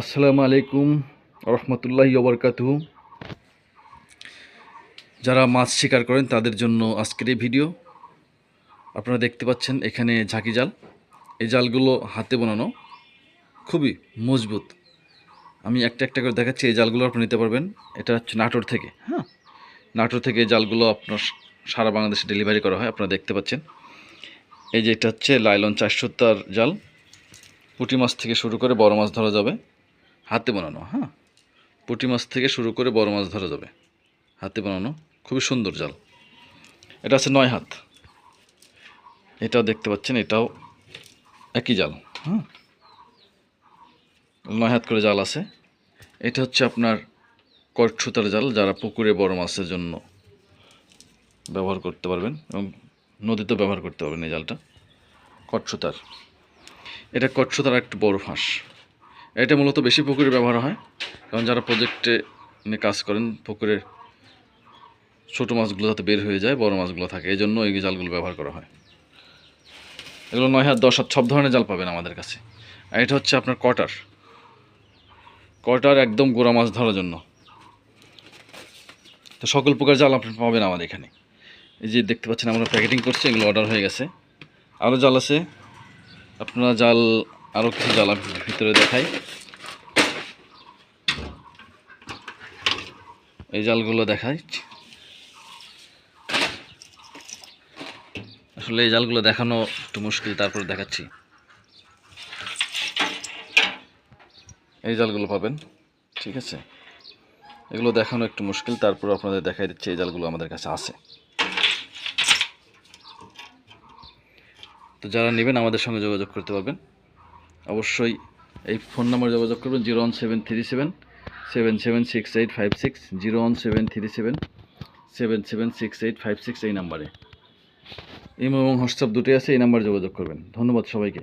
আসসালামু আলাইকুম রহমতুল্লাহ ওবরকাতু যারা মাছ শিকার করেন, তাদের জন্য আজকের এই ভিডিও। আপনারা দেখতে পাচ্ছেন এখানে ঝাঁকি জাল। এই জালগুলো হাতে বানানো খুবই মজবুত। আমি একটা একটা করে দেখাচ্ছি, এই জালগুলো আপনি নিতে পারবেন। এটা হচ্ছে নাটোর থেকে হ্যাঁ? নাটোর থেকে এই জালগুলো আপনার সারা বাংলাদেশে ডেলিভারি করা হয়, আপনারা দেখতে পাচ্ছেন। এই যে এটা হচ্ছে লাইলন চারশো তার জাল। পুঁটি মাছ থেকে শুরু করে বড় মাছ ধরা যাবে। হাতে বানানো হ্যাঁ? পুঁটি মাছ থেকে শুরু করে বড় মাছ ধরা যাবে। হাতে বানানো, খুবই সুন্দর জাল। এটা আছে নয় হাত। এটাও দেখতে পাচ্ছেন, এটাও একই জাল হ্যাঁ? নয় হাত করে জাল আছে। এটা হচ্ছে আপনার কট সুতার জাল, যারা পুকুরে বড় মাছের জন্য ব্যবহার করতে পারবেন এবং নদীতেও ব্যবহার করতে পারবেন এই জালটা। কটসুতার। এটা কট সুতার একটু বড় ফাঁস। এটা মূলত বেশি পুকুরে ব্যবহার হয়। কারণ যারা প্রজেক্টে নিয়ে কাজ করেন, পুকুরের ছোটো মাছগুলো যাতে বের হয়ে যায়, বড় মাছগুলো থাকে এই জন্য এই জালগুলো ব্যবহার করা হয়। এগুলো নয় হাত, দশ হাত, সব ধরনের জাল পাবেন আমাদের কাছে। আর এটা হচ্ছে আপনার কটার। কটার একদম গোড়া মাছ ধরার জন্য। তো সকল প্রকার জাল আপনি পাবেন আমাদের এখানে। এই যে দেখতে পাচ্ছেন আমরা প্যাকেটিং করছি, এগুলো অর্ডার হয়ে গেছে। আরও জাল আছে। আপনারা জাল আরও কিছু আমি ভিতরে দেখাই। এই জালগুলো দেখাই। আসলে এই জালগুলো দেখানো একটু মুশকিল, তারপর দেখাচ্ছি। এই জালগুলো পাবেন, ঠিক আছে? এগুলো দেখানো একটু মুশকিল, তারপর আপনাদের দেখাই দিচ্ছি এই জালগুলো আমাদের কাছে আছে। তো যারা নেবেন আমাদের সঙ্গে যোগাযোগ করতে পারবেন। অবশ্যই এই ফোন নাম্বার যোগাযোগ করবেন zero one seven three seven seven seven six eight five six, zero one seven three seven seven seven six eight five six এই নাম্বারে। ইমো এবং হোয়াটসঅ্যাপ দুটোই আছে, এই নাম্বারে যোগাযোগ করবেন। ধন্যবাদ সবাইকে।